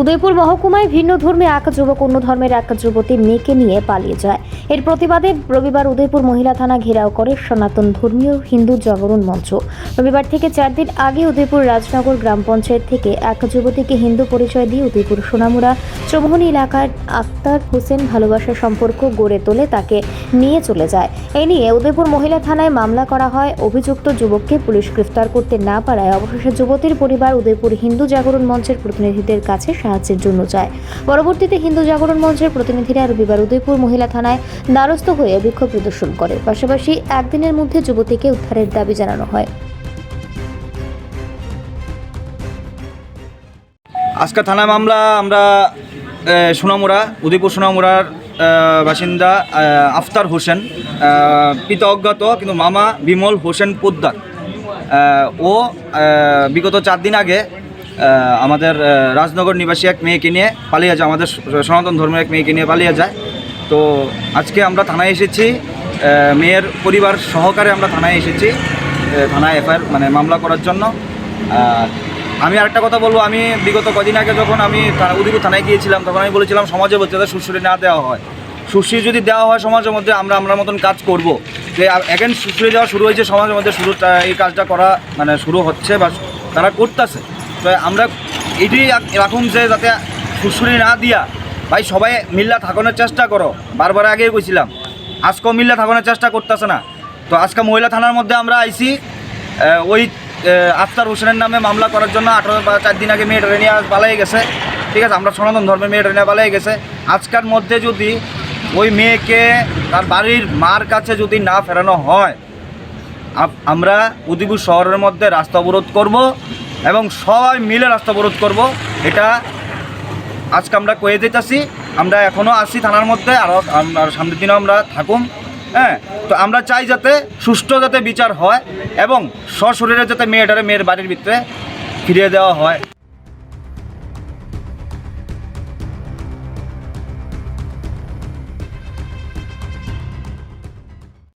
উদয়পুর মহকুমায় ভিন্ন ধর্মে এক যুবক, অন্য ধর্মের এক যুবতী মেয়েকে নিয়ে পালিয়ে যায়। এর প্রতিবাদে রবিবার উদয়পুর মহিলা থানা ঘেরাও করে সনাতন ধর্মীয় হিন্দু জাগরণ মঞ্চ। রবিবার থেকে চার দিন আগে উদয়পুর রাজনগর গ্রাম পঞ্চায়েত থেকে এক যুবতীকে হিন্দু পরিচয় দিয়ে উদয়পুর সোনামুড়া চৌমুহনী এলাকার আক্তার হোসেন ভালোবাসার সম্পর্ক গড়ে তোলে তাকে নিয়ে চলে যায়। এ নিয়ে উদয়পুর মহিলা থানায় মামলা করা হয়। অভিযুক্ত যুবককে পুলিশ গ্রেফতার করতে না পারায় অবশেষে যুবতীর পরিবার উদয়পুর হিন্দু জাগরণ মঞ্চের প্রতিনিধিদের কাছে সাহায্যের জন্য যায়। পরবর্তীতে হিন্দু জাগরণ মঞ্চের প্রতিনিধিরা রবিবার উদয়পুর মহিলা থানায় দ্বারস্থ হয়ে বিক্ষোভ প্রদর্শন করে। পাশাপাশি একদিনের মধ্যে যুবতীকে উদ্ধারের দাবি জানানো হয়। আজকে থানা মামলা, আমরা সোনামুড়া, উদয়পুর সোনামুড়ার বাসিন্দা আফতার হোসেন পিতা অজ্ঞাত কিন্তু মামা বিমল হোসেন পোদ্দার। ও বিগত চার দিন আগে আমাদের রাজনগর নিবাসী এক মেয়েকে নিয়ে পালিয়ে যায়, আমাদের সনাতন ধর্মের এক মেয়েকে নিয়ে পালিয়ে যায়। তো আজকে আমরা থানায় এসেছি মেয়ের পরিবার সহকারে আমরা থানায় এসেছি থানায় এফআইআর মানে মামলা করার জন্য। আমি আরেকটা কথা বলব আমি বিগত কদিন আগে যখন আমি উদয়পুর থানায় গিয়েছিলাম তখন আমি বলেছিলাম সমাজে বাচ্চাদের সুশ্রী না দেওয়া হয়। সুশ্রী যদি দেওয়া হয় সমাজের মধ্যে আমরা আমরা মতন কাজ করব। যে এখন সুশ্রী দেওয়া শুরু হয়েছে সমাজের মধ্যে শুরু এই কাজটা করা মানে শুরু হচ্ছে বা তারা করতেছে। তো আমরা এটি রাখুন যে যাতে সুশ্রী না দিয়া ভাই সবাই মিল্লা থাকানোর চেষ্টা করো। বারবার আগেই কইছিলাম আজকেও মিল্লা থাকানোর চেষ্টা করতেছে না। তো আজকে মহিলা থানার মধ্যে আমরা আহ, ওই আফতার হোসেনের নামে মামলা করার জন্য আঠারো চার দিন আগে মেয়েটা নিয়ে পালাই গেছে। ঠিক আছে, আমরা সনাতন ধর্মের মেয়েটা নিয়ে পালাই গেছে। আজকের মধ্যে যদি ওই মেয়েকে তার বাড়ির মার কাছে যদি না ফেরানো হয় আমরা উদিপুর শহরের মধ্যে রাস্তা অবরোধ করব এবং সবাই মিলে রাস্তা অবরোধ করব। এটা আজকে আমরা কয়ে দিতেছি। আমরা এখনও আসি থানার মধ্যে আরও আর সামনের দিনও আমরা থাকুম। হ্যাঁ তো আমরা চাই যাতে সুষ্ঠু যাতে বিচার হয় এবং সশরীরে যাতে মেয়েটারে মেয়ের বাড়ির ভিতরে ফিরিয়ে দেওয়া হয়।